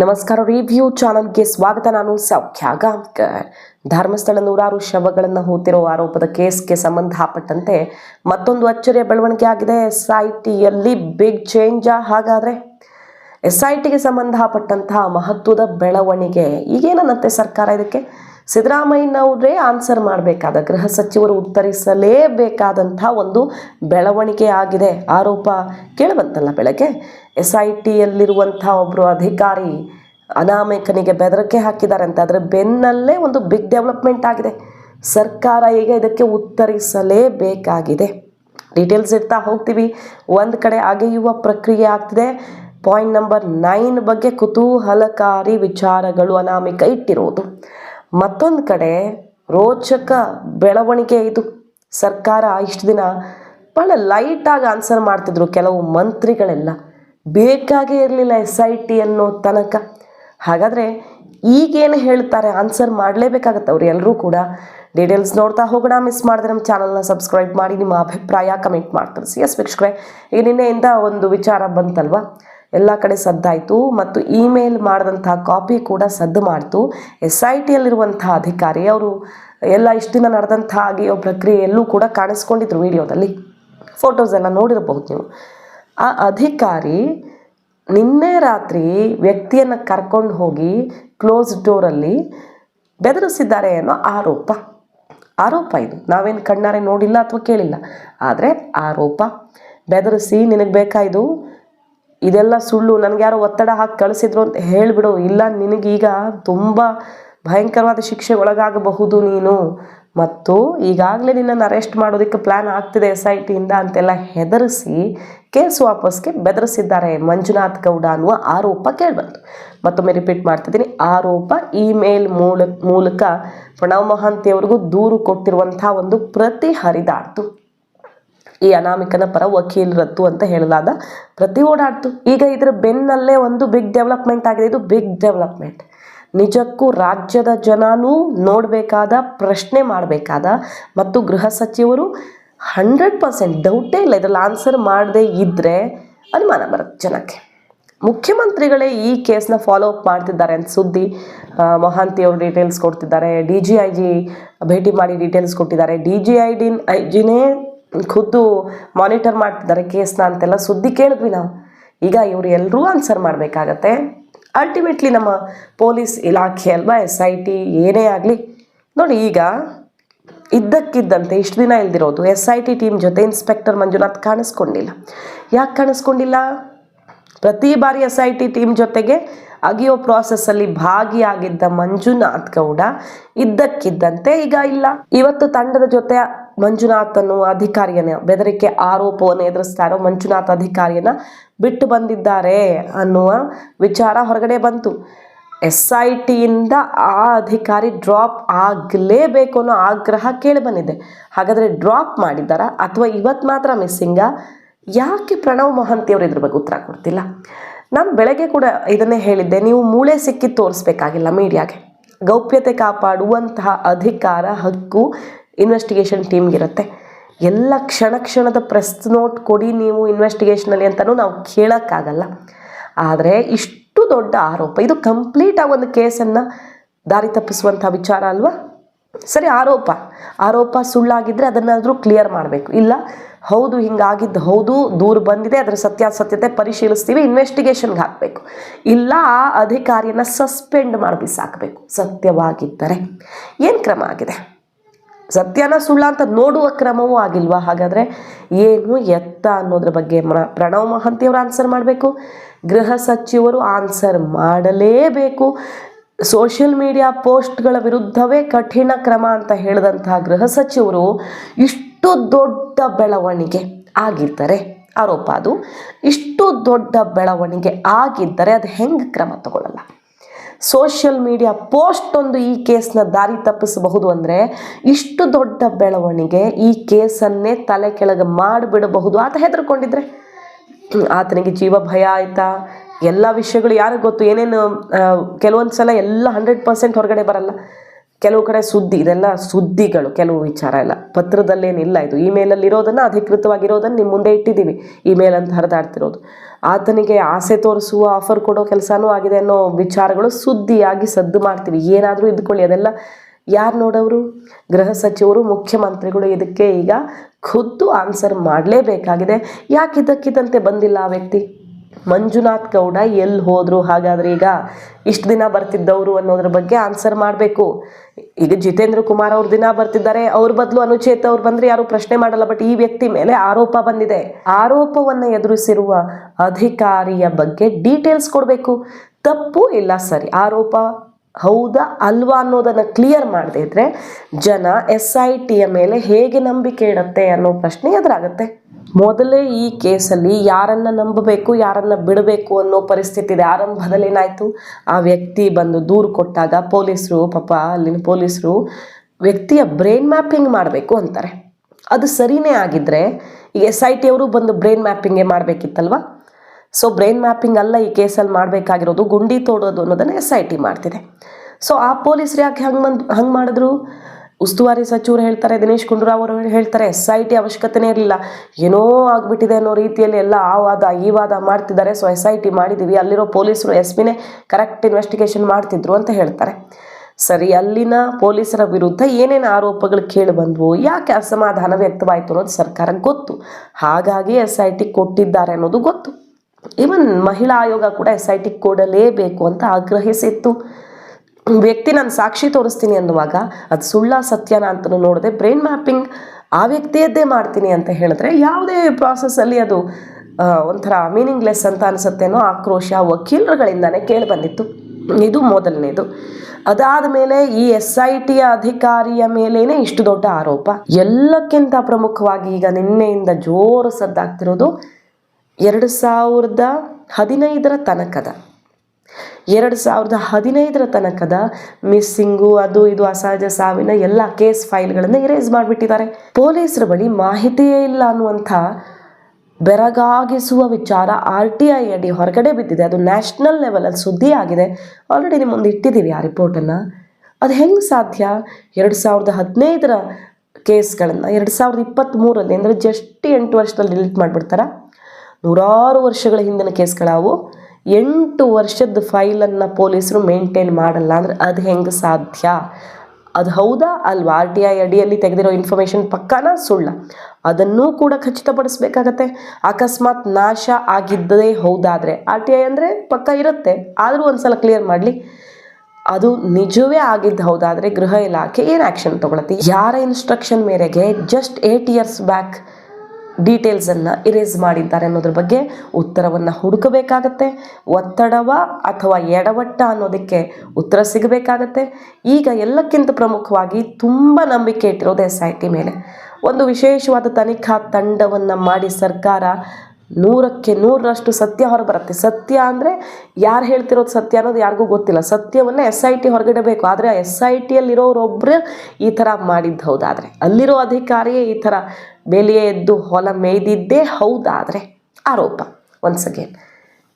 ನಮಸ್ಕಾರ ರಿವ್ಯೂ ಚಾನಲ್ಗೆ ಸ್ವಾಗತ. ನಾನು ಸೌಖ್ಯ ಗಾಂವ್ಕರ್. ಧರ್ಮಸ್ಥಳ ನೂರಾರು ಶವಗಳನ್ನು ಹೂತಿರುವ ಆರೋಪದ ಕೇಸ್ಗೆ ಸಂಬಂಧಪಟ್ಟಂತೆ ಮತ್ತೊಂದು ಅಚ್ಚರಿಯ ಬೆಳವಣಿಗೆ ಆಗಿದೆ. ಎಸ್ ಐ ಟಿಯಲ್ಲಿ ಬಿಗ್ ಚೇಂಜಾ ಹಾಗಾದ್ರೆ ಎಸ್ ಐ ಟಿಗೆ ಸಂಬಂಧಪಟ್ಟಂತಹ ಮಹತ್ವದ ಬೆಳವಣಿಗೆ ಈಗೇನಂತೆ ಸರ್ಕಾರ ಇದಕ್ಕೆ? ಸಿದ್ದರಾಮಯ್ಯನವರೇ ಆನ್ಸರ್ ಮಾಡಬೇಕಾದ, ಗೃಹ ಸಚಿವರು ಉತ್ತರಿಸಲೇಬೇಕಾದಂಥ ಒಂದು ಬೆಳವಣಿಗೆ ಆಗಿದೆ. ಆರೋಪ ಕೇಳಬಂತಲ್ಲ ಬೆಳಗ್ಗೆ. ಎಸ್ ಐ ಟಿಯಲ್ಲಿರುವಂಥ ಒಬ್ಬರು ಅಧಿಕಾರಿ ಅನಾಮಿಕನಿಗೆ ಬೆದರಿಕೆ ಹಾಕಿದ್ದಾರೆ ಅಂತ. ಅದರ ಬೆನ್ನಲ್ಲೇ ಒಂದು ಬಿಗ್ ಡೆವಲಪ್ಮೆಂಟ್ ಆಗಿದೆ. ಸರ್ಕಾರ ಈಗ ಇದಕ್ಕೆ ಉತ್ತರಿಸಲೇಬೇಕಾಗಿದೆ. ಡೀಟೇಲ್ಸ್ ಇರ್ತಾ ಹೋಗ್ತೀವಿ. ಒಂದು ಕಡೆ ಅಗೆಯುವ ಪ್ರಕ್ರಿಯೆ ಆಗ್ತಿದೆ. ಪಾಯಿಂಟ್ ನಂಬರ್ ನೈನ್ ಬಗ್ಗೆ ಕುತೂಹಲಕಾರಿ ವಿಚಾರಗಳು ಅನಾಮಿಕ ಇಟ್ಟಿರುವುದು. ಮತ್ತೊಂದು ಕಡೆ ರೋಚಕ ಬೆಳವಣಿಗೆ ಇದು. ಸರ್ಕಾರ ಇಷ್ಟು ದಿನ ಭಾಳ ಲೈಟಾಗಿ ಆನ್ಸರ್ ಮಾಡ್ತಿದ್ರು ಕೆಲವು ಮಂತ್ರಿಗಳೆಲ್ಲ. ಬೇಕಾಗೇ ಇರಲಿಲ್ಲ ಎಸ್ ಐ ಟಿ ಅನ್ನೋ ತನಕ. ಹಾಗಾದರೆ ಈಗೇನು ಹೇಳ್ತಾರೆ ಆನ್ಸರ್ ಮಾಡಲೇಬೇಕಾಗತ್ತೆ ಅವ್ರು ಎಲ್ಲರೂ ಕೂಡ. ಡೀಟೇಲ್ಸ್ ನೋಡ್ತಾ ಹೋಗೋಣ ಮಿಸ್ ಮಾಡಿದ್ರೆ ನಮ್ಮ ಚಾನಲ್ನ ಸಬ್ಸ್ಕ್ರೈಬ್ ಮಾಡಿ, ನಿಮ್ಮ ಅಭಿಪ್ರಾಯ ಕಮೆಂಟ್ ಮಾಡ್ತಾರೆ ಸಿ ಎಸ್ ವೀಕ್ಷಕರೇ, ಈಗ ನಿನ್ನೆಯಿಂದ ಒಂದು ವಿಚಾರ ಬಂತಲ್ವಾ? ಎಲ್ಲ ಕಡೆ ಸದ್ದಾಯಿತು ಮತ್ತು ಇಮೇಲ್ ಮಾಡಿದಂಥ ಕಾಪಿ ಕೂಡ ಸದ್ದು ಮಾಡಿತು. ಎಸ್ ಐ ಟಿಯಲ್ಲಿರುವಂಥ ಅಧಿಕಾರಿ ಅವರು ಎಲ್ಲ ಇಷ್ಟು ದಿನ ನಡೆದಂಥ ಆಗಿಯೋ ಪ್ರಕ್ರಿಯೆಯಲ್ಲೂ ಕೂಡ ಕಾಣಿಸ್ಕೊಂಡಿದ್ರು ವಿಡಿಯೋದಲ್ಲಿ. ಫೋಟೋಸ್ ಎಲ್ಲ ನೋಡಿರಬಹುದು ನೀವು. ಆ ಅಧಿಕಾರಿ ನಿನ್ನೆ ರಾತ್ರಿ ವ್ಯಕ್ತಿಯನ್ನು ಕರ್ಕೊಂಡು ಹೋಗಿ ಕ್ಲೋಸ್ ಡೋರಲ್ಲಿ ಬೆದರಿಸಿದ್ದಾರೆ ಅನ್ನೋ ಆರೋಪ. ಆರೋಪ ಇದು. ನಾವೇನು ಕಣ್ಣಾರೆ ನೋಡಿಲ್ಲ ಅಥವಾ ಕೇಳಿಲ್ಲ. ಆದರೆ ಆರೋಪ. ಬೆದರಿಸಿ, ನಿನಗೆ ಬೇಕಾ ಇದು? ಇದೆಲ್ಲ ಸುಳ್ಳು. ನನಗೆ ಯಾರೋ ಒತ್ತಡ ಹಾಕಿ ಕಳಿಸಿದ್ರು ಅಂತ ಹೇಳಿಬಿಡು. ಇಲ್ಲ ನಿನಗೀಗ ತುಂಬ ಭಯಂಕರವಾದ ಶಿಕ್ಷೆ ಒಳಗಾಗಬಹುದು ನೀನು. ಮತ್ತು ಈಗಾಗಲೇ ನಿನ್ನನ್ನು ಅರೆಸ್ಟ್ ಮಾಡೋದಕ್ಕೆ ಪ್ಲ್ಯಾನ್ ಆಗ್ತಿದೆ ಎಸ್ ಐ ಟಿಯಿಂದ ಅಂತೆಲ್ಲ ಹೆದರಿಸಿ ಕೇಸ್ ವಾಪಸ್ಗೆ ಬೆದರಿಸಿದ್ದಾರೆ. ಮಂಜುನಾಥ್ ಗೌಡ ಅನ್ನುವ ಆರೋಪ ಕೇಳಿಬಂತು. ಮತ್ತೊಮ್ಮೆ ರಿಪೀಟ್ ಮಾಡ್ತಿದ್ದೀನಿ. ಆರೋಪ ಇಮೇಲ್ ಮೂಲ, ಮೂಲಕ ಪ್ರಣವ್ ಮಹಾಂತಿಯವರಿಗೂ ದೂರು ಕೊಟ್ಟಿರುವಂತಹ ಒಂದು ಪ್ರತಿ ಹರಿದಾಡ್ತು ಈ ಅನಾಮಿಕನ ಪರ ವಕೀಲರದ್ದು ಅಂತ ಹೇಳಲಾದ ಪ್ರತಿ ಓಡಾಡ್ತು. ಈಗ ಇದರ ಬೆನ್ನಲ್ಲೇ ಒಂದು ಬಿಗ್ ಡೆವಲಪ್ಮೆಂಟ್ ಆಗಿದೆ. ಇದು ಬಿಗ್ ಡೆವಲಪ್ಮೆಂಟ್ ನಿಜಕ್ಕೂ ರಾಜ್ಯದ ಜನನೂ ನೋಡಬೇಕಾದ, ಪ್ರಶ್ನೆ ಮಾಡಬೇಕಾದ ಮತ್ತು ಗೃಹ ಸಚಿವರು ಹಂಡ್ರೆಡ್ ಪರ್ಸೆಂಟ್ ಡೌಟೇ ಇಲ್ಲ. ಇದರಲ್ಲಿ ಆನ್ಸರ್ ಮಾಡದೇ ಇದ್ದರೆ ಅನುಮಾನ ಬರುತ್ತೆ ಜನಕ್ಕೆ. ಮುಖ್ಯಮಂತ್ರಿಗಳೇ ಈ ಕೇಸ್ನ ಫಾಲೋ ಅಪ್ ಮಾಡ್ತಿದ್ದಾರೆ ಅಂತ ಸುದ್ದಿ ಮೊಹಾಂತಿ ಅವರು ಡೀಟೇಲ್ಸ್ ಕೊಡ್ತಿದ್ದಾರೆ. ಡಿ ಜಿ ಐ ಜಿ ಭೇಟಿ ಮಾಡಿ ಡೀಟೇಲ್ಸ್ ಕೊಟ್ಟಿದ್ದಾರೆ. ಡಿ ಜಿ ಐ ಡಿನ್ ಐ ಜಿನೇ ಖುದ್ದು ಮಾನಿಟರ್ ಮಾಡ್ತಿದ್ದಾರೆ ಕೇಸ್ನ ಅಂತೆಲ್ಲ ಸುದ್ದಿ ಕೇಳಿದ್ವಿ ನಾವು. ಈಗ ಇವರು ಎಲ್ಲರೂ ಆನ್ಸರ್ ಮಾಡಬೇಕಾಗತ್ತೆ. ಅಲ್ಟಿಮೇಟ್ಲಿ ನಮ್ಮ ಪೊಲೀಸ್ ಇಲಾಖೆ ಅಲ್ವಾ, ಎಸ್ ಐ ಟಿ ಏನೇ ಆಗಲಿ. ನೋಡಿ ಈಗ ಇದ್ದಕ್ಕಿದ್ದಂತೆ ಇಷ್ಟು ದಿನ ಇಲ್ದಿರೋದು ಎಸ್ ಐ ಟಿ ಟೀಮ್ ಜೊತೆ ಇನ್ಸ್ಪೆಕ್ಟರ್ ಮಂಜುನಾಥ್ ಕಾಣಿಸ್ಕೊಂಡಿಲ್ಲ. ಯಾಕೆ ಕಾಣಿಸ್ಕೊಂಡಿಲ್ಲ? ಪ್ರತಿ ಬಾರಿ ಎಸ್ ಐ ಟಿ ಟೀಮ್ ಜೊತೆಗೆ ಅಗಿಯೋ ಪ್ರಾಸೆಸ್ಸಲ್ಲಿ ಭಾಗಿಯಾಗಿದ್ದ ಮಂಜುನಾಥ್ ಗೌಡ ಇದ್ದಕ್ಕಿದ್ದಂತೆ ಈಗ ಇಲ್ಲ. ಇವತ್ತು ತಂಡದ ಜೊತೆ ಮಂಜುನಾಥ್ ಅನ್ನುವ ಅಧಿಕಾರಿಯನ್ನ, ಬೆದರಿಕೆ ಆರೋಪವನ್ನು ಎದುರಿಸ್ತಾ ಇರೋ ಮಂಜುನಾಥ್ ಅಧಿಕಾರಿಯನ್ನ ಬಿಟ್ಟು ಬಂದಿದ್ದಾರೆ ಅನ್ನುವ ವಿಚಾರ ಹೊರಗಡೆ ಬಂತು. ಎಸ್ ಐ ಟಿಯಿಂದ ಆ ಅಧಿಕಾರಿ ಡ್ರಾಪ್ ಆಗಲೇಬೇಕು ಅನ್ನೋ ಆಗ್ರಹ ಕೇಳಿಬಂದಿದೆ ಹಾಗಾದರೆ ಡ್ರಾಪ್ ಮಾಡಿದ್ದಾರಾ ಅಥವಾ ಇವತ್ತು ಮಾತ್ರ ಮಿಸ್ಸಿಂಗಾ ಯಾಕೆ ಪ್ರಣವ್ ಮೊಹಂತಿ ಅವರು ಇದ್ರ ಬಗ್ಗೆ ಉತ್ತರ ಕೊಡ್ತಿಲ್ಲ? ನಾನು ಬೆಳಗ್ಗೆ ಕೂಡ ಇದನ್ನೇ ಹೇಳಿದ್ದೆ, ನೀವು ಮೂಳೆ ಸಿಕ್ಕಿ ತೋರಿಸ್ಬೇಕಾಗಿಲ್ಲ ಮೀಡಿಯಾಗೆ ಗೌಪ್ಯತೆ ಕಾಪಾಡುವಂತಹ ಅಧಿಕಾರ, ಹಕ್ಕು ಇನ್ವೆಸ್ಟಿಗೇಷನ್ ಟೀಮ್ಗಿರುತ್ತೆ ಎಲ್ಲ ಕ್ಷಣ ಕ್ಷಣದ ಪ್ರೆಸ್ ನೋಟ್ ಕೊಡಿ ನೀವು ಇನ್ವೆಸ್ಟಿಗೇಷನಲ್ಲಿ ಅಂತಲೂ ನಾವು ಕೇಳೋಕ್ಕಾಗಲ್ಲ. ಆದರೆ ಇಷ್ಟು ದೊಡ್ಡ ಆರೋಪ. ಇದು ಕಂಪ್ಲೀಟಾಗಿ ಒಂದು ಕೇಸನ್ನು ದಾರಿ ತಪ್ಪಿಸುವಂಥ ವಿಚಾರ ಅಲ್ವಾ? ಸರಿ, ಆರೋಪ. ಆರೋಪ ಸುಳ್ಳಾಗಿದ್ದರೆ ಅದನ್ನಾದರೂ ಕ್ಲಿಯರ್ ಮಾಡಬೇಕು. ಇಲ್ಲ, ಹೌದು, ಹಿಂಗಾಗಿದ್ದು ಹೌದು, ದೂರು ಬಂದಿದೆ, ಅದರ ಸತ್ಯಾಸತ್ಯತೆ ಪರಿಶೀಲಿಸ್ತೀವಿ ಇನ್ವೆಸ್ಟಿಗೇಷನ್ಗೆ ಹಾಕಬೇಕು. ಇಲ್ಲ, ಆ ಅಧಿಕಾರಿಯನ್ನು ಸಸ್ಪೆಂಡ್ ಮಾಡಿ ಬಿಸಾಕಬೇಕು ಸತ್ಯವಾಗಿದ್ದರೆ ಏನು ಕ್ರಮ ಆಗಿದೆ? ಸತ್ಯನ ಸುಳ್ಳ ಅಂತ ನೋಡುವ ಕ್ರಮವೂ ಆಗಿಲ್ವಾ? ಹಾಗಾದರೆ ಏನು ಎತ್ತ ಅನ್ನೋದ್ರ ಬಗ್ಗೆ ಪ್ರಣವ್ ಮಹಂತಿಯವರು ಆನ್ಸರ್ ಮಾಡಬೇಕು. ಗೃಹ ಸಚಿವರು ಆನ್ಸರ್ ಮಾಡಲೇಬೇಕು. ಸೋಷಿಯಲ್ ಮೀಡಿಯಾ ಪೋಸ್ಟ್ಗಳ ವಿರುದ್ಧವೇ ಕಠಿಣ ಕ್ರಮ ಅಂತ ಹೇಳಿದಂತಹ ಗೃಹ ಸಚಿವರು ಇಷ್ಟು ದೊಡ್ಡ ಬೆಳವಣಿಗೆ ಆಗಿದ್ದಾರೆ ಆರೋಪ ಅದು. ಇಷ್ಟು ದೊಡ್ಡ ಬೆಳವಣಿಗೆ ಆಗಿದ್ದರೆ ಅದು ಹೆಂಗೆ ಕ್ರಮ ತಗೊಳ್ಳಲ್ಲ ಸೋಷಿಯಲ್ ಮೀಡಿಯಾ ಪೋಸ್ಟ್ ಒಂದು ಈ ಕೇಸ್ನ ದಾರಿ ತಪ್ಪಿಸಬಹುದು ಅಂದರೆ ಇಷ್ಟು ದೊಡ್ಡ ಬೆಳವಣಿಗೆ ಈ ಕೇಸನ್ನೇ ತಲೆ ಕೆಳಗೆ ಮಾಡಿಬಿಡಬಹುದು ಆತ ಹೆದರ್ಕೊಂಡಿದ್ರೆ. ಆತನಿಗೆ ಜೀವ ಭಯ ಆಯಿತಾ? ಎಲ್ಲ ವಿಷಯಗಳು ಯಾರಿಗೆ ಗೊತ್ತು? ಏನೇನು ಕೆಲವೊಂದು ಸಲ ಎಲ್ಲ ಹಂಡ್ರೆಡ್ ಪರ್ಸೆಂಟ್ ಹೊರಗಡೆ ಬರಲ್ಲ. ಕೆಲವು ಕಡೆ ಸುದ್ದಿ, ಇದೆಲ್ಲ ಸುದ್ದಿಗಳು, ಕೆಲವು ವಿಚಾರ ಎಲ್ಲ. ಪತ್ರದಲ್ಲೇನಿಲ್ಲ ಇದು. ಇಮೇಲಲ್ಲಿ ಇರೋದನ್ನು ಅಧಿಕೃತವಾಗಿರೋದನ್ನು ನಿಮ್ಮ ಮುಂದೆ ಇಟ್ಟಿದ್ದೀವಿ. ಇಮೇಲ್ ಅಂತ ಹರಿದಾಡ್ತಿರೋದು. ಆತನಿಗೆ ಆಸೆ ತೋರಿಸುವ ಆಫರ್ ಕೊಡೋ ಕೆಲಸನೂ ಆಗಿದೆ ಅನ್ನೋ ವಿಚಾರಗಳು ಸುದ್ದಿಯಾಗಿ ಸದ್ದು ಮಾಡ್ತೀವಿ. ಏನಾದರೂ ಇದ್ಕೊಳ್ಳಿ. ಅದೆಲ್ಲ ಯಾರು ನೋಡೋರು ಗೃಹ ಸಚಿವರು, ಮುಖ್ಯಮಂತ್ರಿಗಳು ಇದಕ್ಕೆ ಈಗ ಖುದ್ದು ಆನ್ಸರ್ ಮಾಡಲೇಬೇಕಾಗಿದೆ. ಯಾಕಿದ್ದಕ್ಕಿದ್ದಂತೆ ಬಂದಿಲ್ಲ ಆ ವ್ಯಕ್ತಿ? ಮಂಜುನಾಥ್ ಗೌಡ ಎಲ್ಲಿ ಹೋದರು ಹಾಗಾದ್ರೆ ಈಗ ಇಷ್ಟು ದಿನ ಬರ್ತಿದ್ದವರು ಅನ್ನೋದ್ರ ಬಗ್ಗೆ ಆನ್ಸರ್ ಮಾಡಬೇಕು. ಈಗ ಜಿತೇಂದ್ರ ಕುಮಾರ್ ಅವ್ರ ದಿನ ಬರ್ತಿದ್ದಾರೆ, ಅವ್ರ ಬದಲು ಅನುಚೇತ ಅವ್ರು ಬಂದರೆ ಯಾರು ಪ್ರಶ್ನೆ ಮಾಡಲ್ಲ ಬಟ್ ಈ ವ್ಯಕ್ತಿ ಮೇಲೆ ಆರೋಪ ಬಂದಿದೆ. ಆರೋಪವನ್ನು ಎದುರಿಸಿರುವ ಅಧಿಕಾರಿಯ ಬಗ್ಗೆ ಡೀಟೇಲ್ಸ್ ಕೊಡಬೇಕು. ತಪ್ಪು ಇಲ್ಲ ಸರಿ, ಆರೋಪ ಹೌದಾ ಅಲ್ವಾ ಅನ್ನೋದನ್ನು ಕ್ಲಿಯರ್ ಮಾಡದೇ ಇದ್ರೆ ಜನ ಎಸ್ ಐ ಟಿಯ ಮೇಲೆ ಹೇಗೆ ನಂಬಿಕೆ ಇಡತ್ತೆ ಅನ್ನೋ ಪ್ರಶ್ನೆ ಎದುರಾಗುತ್ತೆ. ಮೊದಲೇ ಈ ಕೇಸಲ್ಲಿ ಯಾರನ್ನ ನಂಬಬೇಕು, ಯಾರನ್ನ ಬಿಡಬೇಕು ಅನ್ನೋ ಪರಿಸ್ಥಿತಿ ಇದೆ. ಆರಂಭದಲ್ಲಿ ಏನಾಯಿತು? ಆ ವ್ಯಕ್ತಿ ಬಂದು ದೂರು ಕೊಟ್ಟಾಗ ಪೊಲೀಸರು, ಪಾಪ ಅಲ್ಲಿನ ಪೊಲೀಸರು ವ್ಯಕ್ತಿಯ ಬ್ರೈನ್ ಮ್ಯಾಪಿಂಗ್ ಮಾಡಬೇಕು ಅಂತಾರೆ. ಅದು ಸರಿನೇ ಆಗಿದ್ದರೆ ಈ ಎಸ್ ಐ ಟಿಯವರು ಬಂದು ಬ್ರೈನ್ ಮ್ಯಾಪಿಂಗೇ ಮಾಡಬೇಕಿತ್ತಲ್ವ? ಸೊ ಬ್ರೈನ್ ಮ್ಯಾಪಿಂಗ್ ಅಲ್ಲ ಈ ಕೇಸಲ್ಲಿ ಮಾಡಬೇಕಾಗಿರೋದು, ಗುಂಡಿ ತೋಡೋದು ಅನ್ನೋದನ್ನು ಎಸ್ ಐ ಟಿ ಮಾಡ್ತಿದೆ. ಸೊ ಆ ಪೊಲೀಸರು ಯಾಕೆ ಹಂಗೆ ಬಂದು, ಹಂಗೆ ಮಾಡಿದ್ರು? ಉಸ್ತುವಾರಿ ಸಚಿವರು ಹೇಳ್ತಾರೆ, ದಿನೇಶ್ ಗುಂಡೂರಾವ್ ಅವರು ಹೇಳ್ತಾರೆ, ಎಸ್ ಐ ಟಿ ಅವಶ್ಯಕತೆನೇ ಇರಲಿಲ್ಲ. ಏನೋ ಆಗ್ಬಿಟ್ಟಿದೆ ಅನ್ನೋ ರೀತಿಯಲ್ಲಿ ಎಲ್ಲ ಆ ವಾದ, ಈ ವಾದ ಮಾಡ್ತಿದ್ದಾರೆ. ಸೊ, ಎಸ್ ಐ ಟಿ ಮಾಡಿದ್ದೀವಿ ಅಲ್ಲಿರೋ ಪೊಲೀಸರು ಎಸ್ ಪಿನೇ ಕರೆಕ್ಟ್ ಇನ್ವೆಸ್ಟಿಗೇಷನ್ ಮಾಡ್ತಿದ್ರು ಅಂತ ಹೇಳ್ತಾರೆ. ಸರಿ, ಅಲ್ಲಿನ ಪೊಲೀಸರ ವಿರುದ್ಧ ಏನೇನು ಆರೋಪಗಳು ಕೇಳಿ ಬಂದವು? ಯಾಕೆ ಅಸಮಾಧಾನ ವ್ಯಕ್ತವಾಯಿತು ಅನ್ನೋದು ಸರ್ಕಾರ ಗೊತ್ತು. ಹಾಗಾಗಿ ಎಸ್ ಐ ಟಿ ಕೊಟ್ಟಿದ್ದಾರೆ ಅನ್ನೋದು ಗೊತ್ತು. ಈವನ್ ಮಹಿಳಾ ಆಯೋಗ ಕೂಡ ಎಸ್ ಐ ಟಿ ಕೊಡಲೇಬೇಕು ಅಂತ ಆಗ್ರಹಿಸಿತ್ತು. ವ್ಯಕ್ತಿ ನಾನು ಸಾಕ್ಷಿ ತೋರಿಸ್ತೀನಿ ಅನ್ನುವಾಗ ಅದು ಸುಳ್ಳ ಸತ್ಯನ ಅಂತಲೂ ನೋಡಿದೆ ಬ್ರೈನ್ ಮ್ಯಾಪಿಂಗ್ ಆ ವ್ಯಕ್ತಿಯದ್ದೇ ಮಾಡ್ತೀನಿ ಅಂತ ಹೇಳಿದ್ರೆ ಯಾವುದೇ ಪ್ರಾಸೆಸ್ಸಲ್ಲಿ ಅದು ಒಂಥರ ಮೀನಿಂಗ್ಲೆಸ್ ಅಂತ ಅನಿಸುತ್ತೇನೋ ಆಕ್ರೋಶ ವಕೀಲರುಗಳಿಂದನೇ ಕೇಳಿ ಬಂದಿತ್ತು. ಇದು ಮೊದಲನೇದು. ಅದಾದ ಮೇಲೆ ಈ ಎಸ್ ಐ ಟಿಯ ಅಧಿಕಾರಿಯ ಮೇಲೇನೆ ಇಷ್ಟು ದೊಡ್ಡ ಆರೋಪ. ಎಲ್ಲಕ್ಕಿಂತ ಪ್ರಮುಖವಾಗಿ ಈಗ ನಿನ್ನೆಯಿಂದ ಜೋರು ಸದ್ದಾಗ್ತಿರೋದು ಎರಡು ಸಾವಿರದ ಹದಿನೈದರ ತನಕದ ಎರಡು ಸಾವಿರದ ಹದಿನೈದರ ತನಕದ ಮಿಸ್ಸಿಂಗು, ಅದು ಇದು ಅಸಹಜ ಸಾವಿನ ಎಲ್ಲ ಕೇಸ್ ಫೈಲ್ಗಳನ್ನು ಇರೇಸ್ ಮಾಡಿಬಿಟ್ಟಿದ್ದಾರೆ. ಪೊಲೀಸರ ಬಳಿ ಮಾಹಿತಿಯೇ ಇಲ್ಲ ಅನ್ನುವಂಥ ಬೆರಗಾಗಿಸುವ ವಿಚಾರ ಆರ್ ಟಿ ಐ ಅಡಿ ಹೊರಗಡೆ ಬಿದ್ದಿದೆ. ಅದು ನ್ಯಾಷನಲ್ ಲೆವೆಲಲ್ಲಿ ಸುದ್ದಿ ಆಗಿದೆ ಆಲ್ರೆಡಿ ನಿಮ್ಮ ಮುಂದೆ ಇಟ್ಟಿದ್ದೀವಿ ಆ ರಿಪೋರ್ಟನ್ನು. ಅದು ಹೆಂಗೆ ಸಾಧ್ಯ? ಎರಡು ಸಾವಿರದ ಹದಿನೈದರ ಕೇಸ್ಗಳನ್ನು, ಎರಡು ಸಾವಿರದ ಇಪ್ಪತ್ತ್ಮೂರಲ್ಲಿ ಅಂದರೆ ಜಸ್ಟ್ ಎಂಟು ವರ್ಷದಲ್ಲಿ ಡಿಲೀಟ್ ಮಾಡಿಬಿಡ್ತಾರ? ನೂರಾರು ವರ್ಷಗಳ ಹಿಂದಿನ ಕೇಸ್ಗಳಾವು. ಎಂಟು ವರ್ಷದ ಫೈಲನ್ನು ಪೊಲೀಸರು ಮೇಂಟೈನ್ ಮಾಡಲ್ಲ ಅಂದರೆ ಅದು ಹೆಂಗೆ ಸಾಧ್ಯ? ಅದು ಹೌದಾ ಅಲ್ವಾ? ಆರ್ ಟಿ ಐ ಅಡಿಯಲ್ಲಿ ತೆಗೆದಿರೋ ಇನ್ಫಾರ್ಮೇಷನ್ ಪಕ್ಕಾನ ಸುಳ್ಳ. ಅದನ್ನೂ ಕೂಡ ಖಚಿತಪಡಿಸ್ಬೇಕಾಗತ್ತೆ. ಅಕಸ್ಮಾತ್ ನಾಶ ಆಗಿದ್ದೇ ಹೌದಾದರೆ. ಆರ್ ಟಿ ಐ ಅಂದರೆ ಪಕ್ಕ ಇರುತ್ತೆ. ಆದರೂ ಒಂದ್ಸಲ ಕ್ಲಿಯರ್ ಮಾಡಲಿ. ಅದು ನಿಜವೇ ಆಗಿದ್ದು ಹೌದಾದರೆ ಗೃಹ ಇಲಾಖೆ ಏನು ಆ್ಯಕ್ಷನ್ ತೊಗೊಳತ್ತೆ? ಯಾರ ಇನ್ಸ್ಟ್ರಕ್ಷನ್ ಮೇರೆಗೆ? ಜಸ್ಟ್ ಏಟ್ ಇಯರ್ಸ್ ಬ್ಯಾಕ್ ಡೀಟೇಲ್ಸನ್ನು ಇರೇಸ್ ಮಾಡಿದ್ದಾರೆ ಅನ್ನೋದ್ರ ಬಗ್ಗೆ ಉತ್ತರವನ್ನು ಹುಡುಕಬೇಕಾಗತ್ತೆ. ಒತ್ತಡವ ಅಥವಾ ಎಡವಟ್ಟ ಅನ್ನೋದಕ್ಕೆ ಉತ್ತರ ಸಿಗಬೇಕಾಗತ್ತೆ. ಈಗ ಎಲ್ಲಕ್ಕಿಂತ ಪ್ರಮುಖವಾಗಿ ತುಂಬ ನಂಬಿಕೆ ಇಟ್ಟಿರೋದು ಎಸ್ ಐ ಟಿ ಮೇಲೆ. ಒಂದು ವಿಶೇಷವಾದ ತನಿಖಾ ತಂಡವನ್ನು ಮಾಡಿ ಸರ್ಕಾರ ನೂರಕ್ಕೆ ನೂರರಷ್ಟು ಸತ್ಯ ಹೊರಬರುತ್ತೆ ಸತ್ಯ ಅಂದರೆ ಯಾರು ಹೇಳ್ತಿರೋದು ಸತ್ಯ ಅನ್ನೋದು ಯಾರಿಗೂ ಗೊತ್ತಿಲ್ಲ. ಸತ್ಯವನ್ನು ಎಸ್ ಐ ಟಿ ಹೊರಗಿಡಬೇಕು. ಆದರೆ ಎಸ್ ಐ ಟಿಯಲ್ಲಿರೋರೊಬ್ಬರು ಈ ಥರ ಮಾಡಿದ್ದು ಹೌದಾದರೆ. ಅಲ್ಲಿರೋ ಅಧಿಕಾರಿಯೇ ಈ ಥರ ಬೆಲೆಯೇ ಎದ್ದು ಹೊಲ ಮೇಯ್ದಿದ್ದೇ ಹೌದಾದರೆ. ಆರೋಪ. ಒನ್ಸ್ ಅಗೇನ್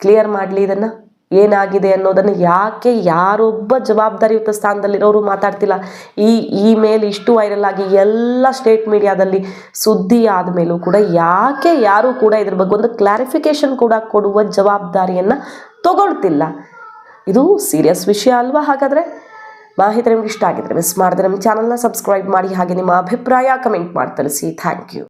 ಕ್ಲಿಯರ್ ಮಾಡಲಿ ಇದನ್ನು? ಏನಾಗಿದೆ ಅನ್ನೋದನ್ನು ಯಾಕೆ ಯಾರೊಬ್ಬ ಜವಾಬ್ದಾರಿಯುತ ಸ್ಥಾನದಲ್ಲಿರೋರು ಮಾತಾಡ್ತಿಲ್ಲ? ಈ ಇಮೇಲ್ ಇಷ್ಟು ವೈರಲ್ ಆಗಿ ಎಲ್ಲ ಸ್ಟೇಟ್ ಮೀಡಿಯಾದಲ್ಲಿ ಸುದ್ದಿ ಆದಮೇಲೂ ಕೂಡ ಯಾಕೆ ಯಾರೂ ಕೂಡ ಇದ್ರ ಬಗ್ಗೆ ಒಂದು ಕ್ಲಾರಿಫಿಕೇಶನ್ ಕೂಡ ಕೊಡುವ ಜವಾಬ್ದಾರಿಯನ್ನು ತಗೊಳ್ತಿಲ್ಲ. ಇದು ಸೀರಿಯಸ್ ವಿಷಯ ಅಲ್ವಾ? ಹಾಗಾದರೆ ಮಾಹಿತಿ ನಿಮ್ಗೆ ಇಷ್ಟ ಆಗಿದ್ರೆ ಮಿಸ್ ಮಾಡಿದ್ರೆ ನಮ್ಮ ಚಾನಲ್ನ ಸಬ್ಸ್ಕ್ರೈಬ್ ಮಾಡಿ ಹಾಗೆ ನಿಮ್ಮ ಅಭಿಪ್ರಾಯ ಕಮೆಂಟ್ ಮಾಡಿ ತಿಳಿಸಿ. Thank you